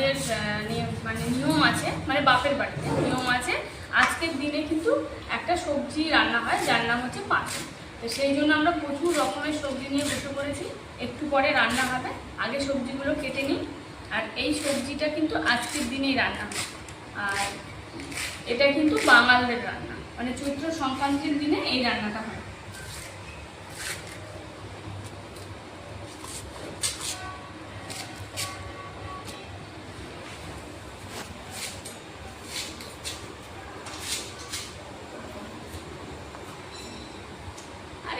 আমাদের মানে নিয়ম আছে মানে বাপের বাড়িতে নিয়ম আছে। আজকের দিনে কিন্তু একটা সবজি রান্না হয়, যার নাম হচ্ছে পাঁচন তো সেই জন্য আমরা প্রচুর রকমের সবজি নিয়ে বসে পড়েছি। একটু পরে রান্না হবে, আগে সবজিগুলো কেটে নিই। আর এই সবজিটা কিন্তু আজকের দিনেই রান্না হয়। আর এটা কিন্তু বাঙালদের রান্না। মানে চৈত্র সংক্রান্তির দিনে এই রান্নাটা হয়।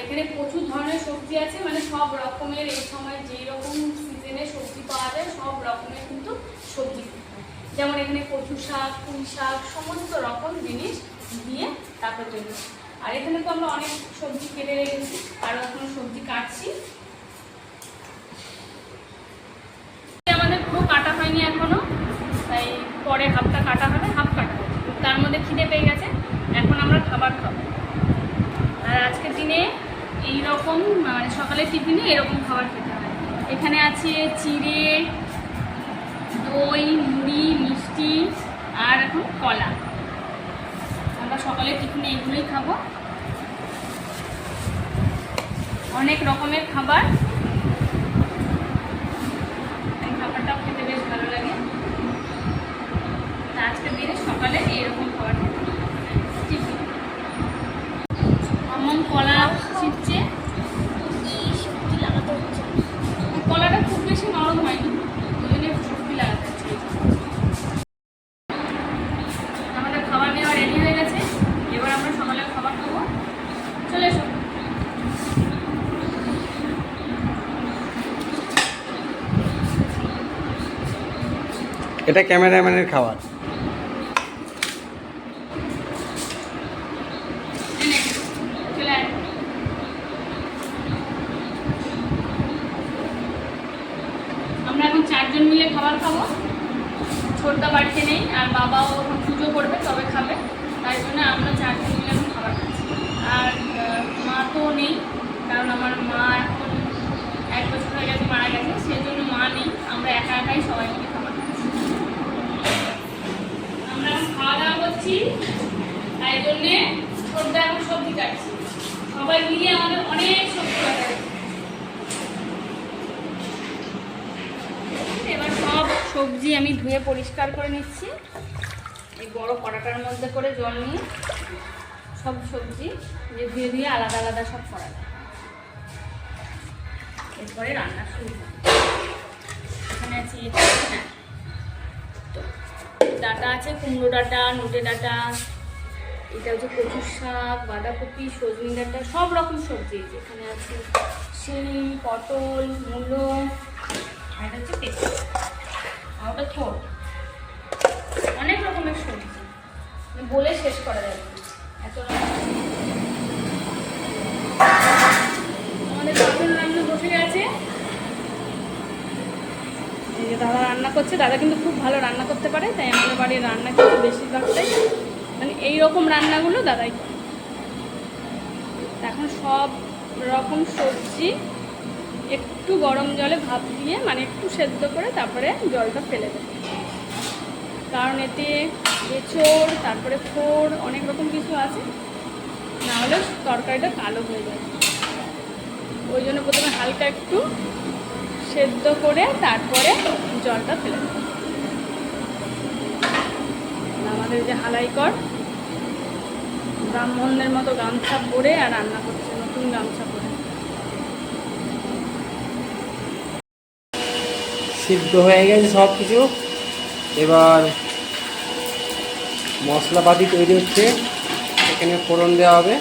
এখানে প্রচুর ধরনের সবজি আছে মানে সব রকমের এই সময় যেই রকম সিজনে সবজি পাওয়া যায়, সব রকমের কিন্তু সবজি যেমন এখানে কচু শাক, পুঁই শাক, সমস্ত রকম জিনিস দিয়ে তারপর তৈরি হয়। আর এখানে তো আমরা অনেক সবজি কেটে রেখেছি আরও এখন সবজি কাটছি। আমাদের পুরো কাটা হয়নি এখনও, তাই পরে হাফটা কাটা হবে, হাফ কাটা তার মধ্যে খিদে পেয়ে গেছে, এখন আমরা খাবার খাব। আর আজকের দিনে এই রকম মানে সকালে টিফিনে এরকম খাবার খেতে হয়। এখানে আছে চিড়ে, দই, মুড়ি, মিষ্টি আর এখন কলা। আমরা সকালে টিফিনে এগুলোই খাব। অনেক রকমের খাবার এই খাবারটাও খেতে বেশ ভালো লাগে তা আজকের দিনে সকালে এরকম খাবার খেতে হয়। টিফিন আমন কলা ছিটছে কলাটা খুব বেশি নরম হয়নি ওই জন্য শক্তি লাগাতে হচ্ছে। আমাদের খাবার নেওয়া রেডি হয়ে গেছে এবার আমরা সকালে খাবার খাব চলে এসো এটা ক্যামেরাম্যানের খাবার। আমরা এখন চারজন মিলে খাবার খাব। বাড়িতে নেই, আর বাবাও এখন পুজো করবে, তবে খাবে। তাই জন্য আমরা চারজন মিলে এখন খাবার আর মা নেই, কারণ আমার মা এখন এক বছর হয়ে গেছে, মারা গেছে সেই জন্য মা নেই। আমরা একা একাই সবাই মিলে খাবার খাচ্ছি আমরা এখন খাওয়া দাওয়া করছি তাই জন্যে ছোটদা এখন সবজি কাটছি। সবাই মিলে আমাদের অনেক সবজি এবার সব সবজি আমি ধুয়ে পরিষ্কার করে নিচ্ছি। এই বড় কড়াটার মধ্যে করে জল নিয়ে সব সবজি যে ধুয়ে ধুয়ে আলাদা আলাদা সব করা এরপরে রান্না শুরু এখানে আছে তো ডাটা আছে, কুমড়ো ডাটা, নোটে ডাটা, এটা হচ্ছে কচুর শাক, বাঁধাকপি, সজনি ডাটা, সব রকম সবজি এখানে আছে শিম পটল, মূলো এটা হচ্ছে পেঁপে। ওটা অনেক রকমের সবজি। মানে বলে শেষ করা যাবে। এত রকম আমাদের পাশের রান্না বসে গেছে এই যে দাদা রান্না করছে, দাদা কিন্তু খুব ভালো রান্না করতে পারে, তাই আমাদের বাড়ির রান্না কিন্তু বেশিরভাগটাই মানে এই রকম রান্নাগুলো দাদাই করে এখন সব রকম সবজি, একটু গরম জলে ভাপ দিয়ে মানে একটু সেদ্ধ করে তারপরে জলটা ফেলে দেবে। কারণ এতে এঁচড়, তারপরে ফোড় অনেক রকম কিছু আছে। না হলে তরকারিটা কালো হয়ে যায়। ওই জন্য প্রথমে হালকা একটু সেদ্ধ করে তারপরে জলটা ফেলে আমাদের যে হালাইকর ব্রাহ্মণদের মতো গামছা পরে আর রান্না করছে, নতুন গামছা পরে। সিদ্ধ হয়ে গেছে সব কিছু এবার মশলাপাতি তৈরি হচ্ছে। এখানে ফোড়ন দেওয়া হবে।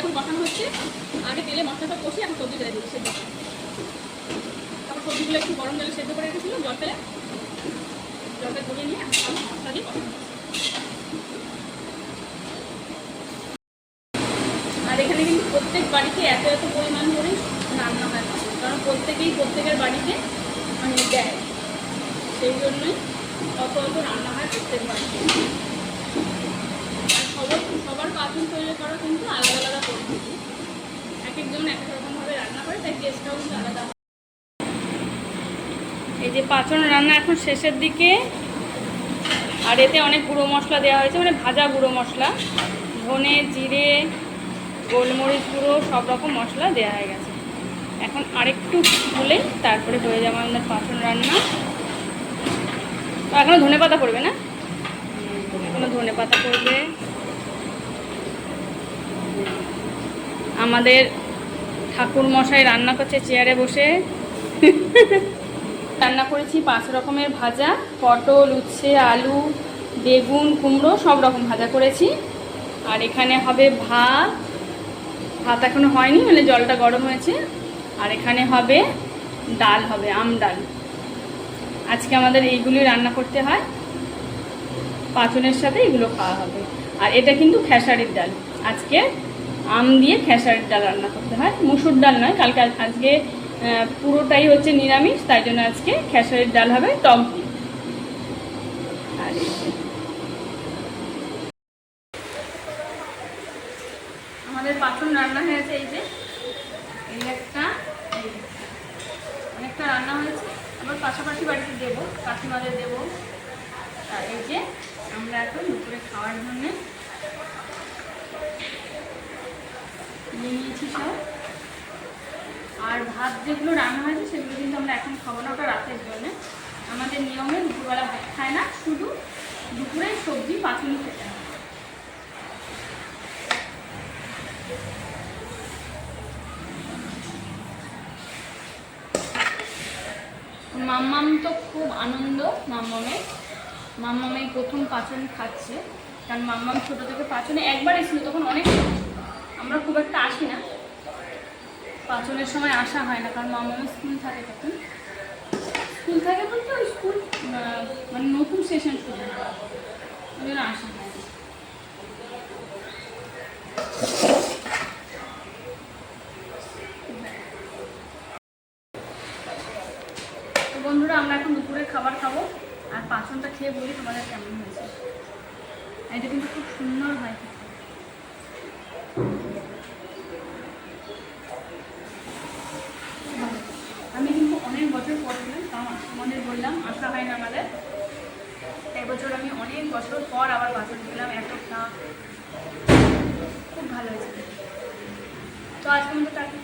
এখন বসানো হচ্ছে। আগে তেলে মশলাটা কষে এখন সবজি ফেলে সেদ্ধ তারপর সবজিগুলো একটু গরম জলে সেদ্ধ করে রেখেছিল জল ফেলে জলটা ধরে নিয়ে এখন মশলা দিয়ে হচ্ছে। আর এখানে কিন্তু প্রত্যেক বাড়িতে এত এত পরিমাণ করেই রান্না হয়। কারণ প্রত্যেকেই প্রত্যেকের বাড়িতে মানে দেয়। সেই জন্যই অত অত রান্না হয় প্রত্যেক বাড়িতে। আর সবার সবার পাচন তৈরি করা কিন্তু আলাদা আলাদা পদ্ধতি এক একজন এক এক রকমভাবে রান্না করে তাই টেস্টটাও কিন্তু আলাদা হয়। এই যে পাচন রান্না এখন শেষের দিকে। আর এতে অনেক গুঁড়ো মশলা দেওয়া হয়েছে মানে ভাজা গুঁড়ো মশলা। ধনে, জিরে, গোলমরিচ গুঁড়ো, সব রকম মশলা দেওয়া হয়ে গেছে। এখন আরেকটু হলে তারপরে হয়ে যাবে আমাদের পাচন রান্না। তো এখনও ধনে পাতা পড়বে না? এখনও ধনে পাতা পড়বে। আমাদের ঠাকুর মশাই রান্না করছে চেয়ারে বসে। রান্না করেছি পাঁচ রকমের ভাজা, পটল, উচ্ছে, আলু, বেগুন, কুমড়ো, সব রকম ভাজা করেছি। আর এখানে হবে ভাত। ভাত এখনও হয়নি মানে জলটা গরম হয়েছে। আর এখানে হবে ডাল, হবে আম ডাল। আজকে আমাদের এইগুলি রান্না করতে হয়। পাচনের সাথে এগুলো খাওয়া হবে। আর এটা কিন্তু খেসারির ডাল। আজকে আম দিয়ে খেসারির ডাল রান্না করতে হয়। মুসুর ডাল নয়, কালকে আজকে পুরোটাই হচ্ছে নিরামিষ, তাই জন্য আজকে খেসারির ডাল হবে টক দিয়ে আর আমাদের পাচন রান্না হয়েছে এই যে। এই একটা। অনেকটা রান্না হয়েছে। আবার পাশাপাশি বাড়িতে দেবো, কাকিমাদের দেবো আর এই যে আমরা এখন দুপুরে খাওয়ার জন্য নিয়ে নিয়েছি সব আর ভাত যেগুলো রান্না হয়েছে, সেগুলো কিন্তু আমরা এখন খাব না, ওটা রাতের জন্য। আমাদের নিয়মে দুপুরবেলা ভাত খায় না, শুধু দুপুরে সবজি পাচনি খেতে হয়। মাম্মাম তো খুব আনন্দ মাম্মামের মাম্মামেই প্রথম পাচন খাচ্ছে। কারণ মাম্মাম ছোটো থেকে পাচনে একবার এসেছিল তখন অনেক, আমরা খুব একটা আসি না। পাচনের সময় আসা হয় না, কারণ মাম্মামের স্কুল থাকে তখন। স্কুল থাকে বলতে স্কুল মানে নতুন সেশন শুরু ওই জন্য আসা হয় বন্ধুরা, আমরা এখন দুপুরের খাবার খাব, আর পাচনটা খেয়ে বলি তোমাদের কেমন হয়েছে। এটা কিন্তু খুব সুন্দর হয় খেতে। ভালো। আমি কিন্তু বছর পর দিলাম কারণ আমাদের বললাম আসা হয় না আমাদের। এবছর আমি অনেক বছর পর আবার পাচন খেলাম এতটা। খুব ভালো হয়েছে। তো আজকে টাটা